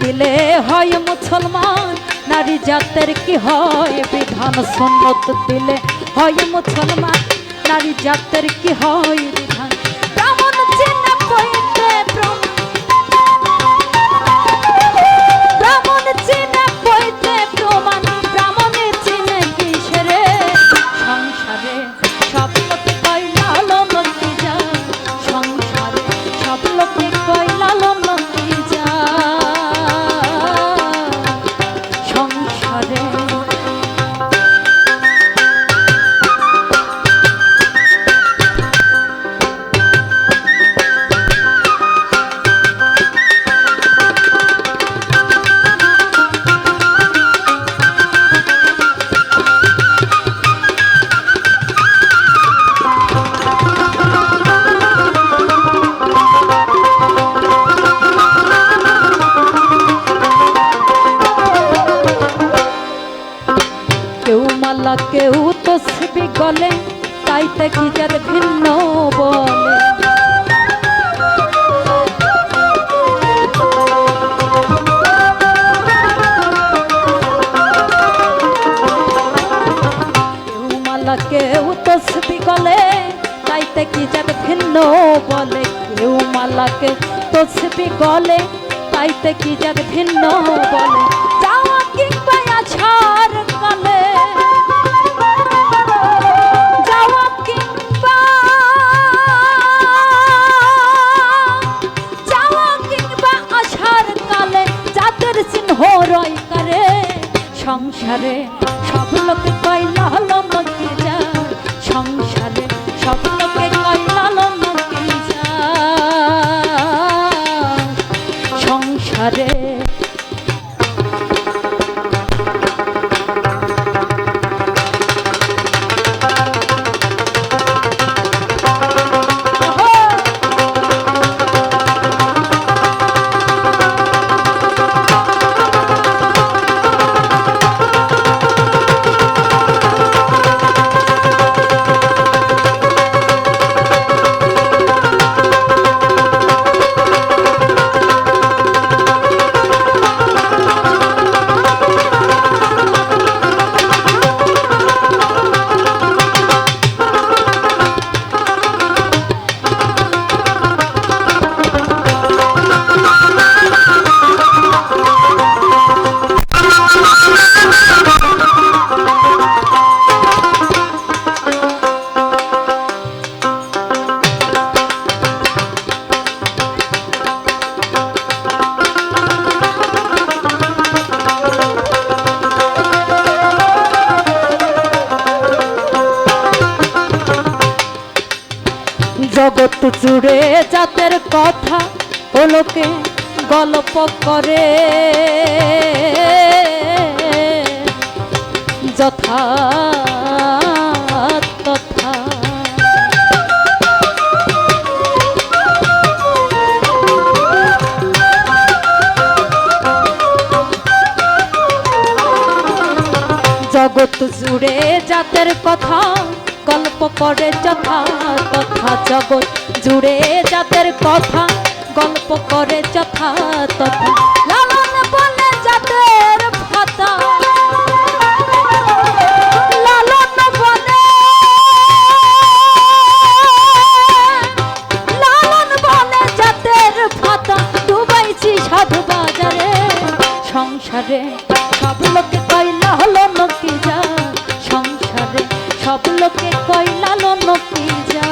দিলে হয় মুসলমান, নারী জাতের কি হয় বিধান সন্নত দিলে হয় মুসলমান, নারী জাতের কি হয় সংসারে মালা কেউ তসবি গলে তাইতে কি যার ভিন্ন বলে। তাইতে কি যার ভিন্ন বলে। কেউ মালাকে তসবি গলে তাইতে কি যার ভিন্ন বলে। সংসারে সব লোকে কয় হলো কি যা। সংসারে সব লোকে কয় হলো কি যা। সংসারে জগৎ জুড়ে জাতের কথা ওলোকে গল্প করে। যথা জগৎ জুড়ে জাতের কথা গল্প করে যথা তথা জগৎ জুড়ে জাতের কথা, গল্প করে যথা তথা লালন বলে জাতের ভাতা সাধু বাজারে, সংসারে সব লোকে সব লোকে কইলা নকি যা